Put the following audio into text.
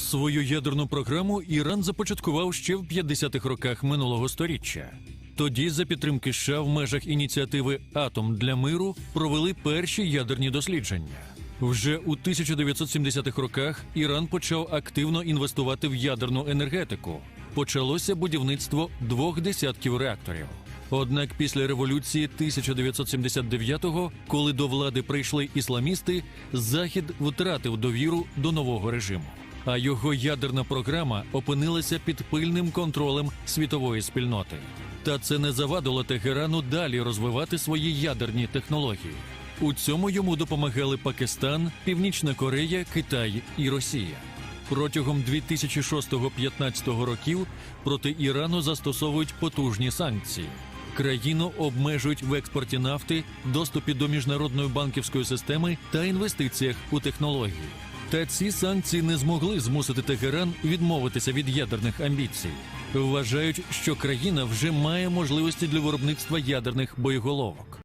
Свою ядерну програму Іран започаткував ще в 50-х роках минулого сторіччя. Тоді, за підтримки США в межах ініціативи Атом для миру провели перші ядерні дослідження. Вже у 1970-х роках Іран почав активно інвестувати в ядерну енергетику. Почалося будівництво двох десятків реакторів. Однак після революції 1979-го, коли до влади прийшли ісламісти, Захід втратив довіру до нового режиму. А його ядерна програма опинилася під пильним контролем світової спільноти. Та це не завадило Тегерану далі розвивати свої ядерні технології. У цьому йому допомагали Пакистан, Північна Корея, Китай і Росія. Протягом 2006-2015 років проти Ірану застосовують потужні санкції. Країну обмежують в експорті нафти, доступі до міжнародної банківської системи та інвестиціях у технології. Та ці санкції не змогли змусити Тегеран відмовитися від ядерних амбіцій. Вважають, що країна вже має можливості для виробництва ядерних боєголовок.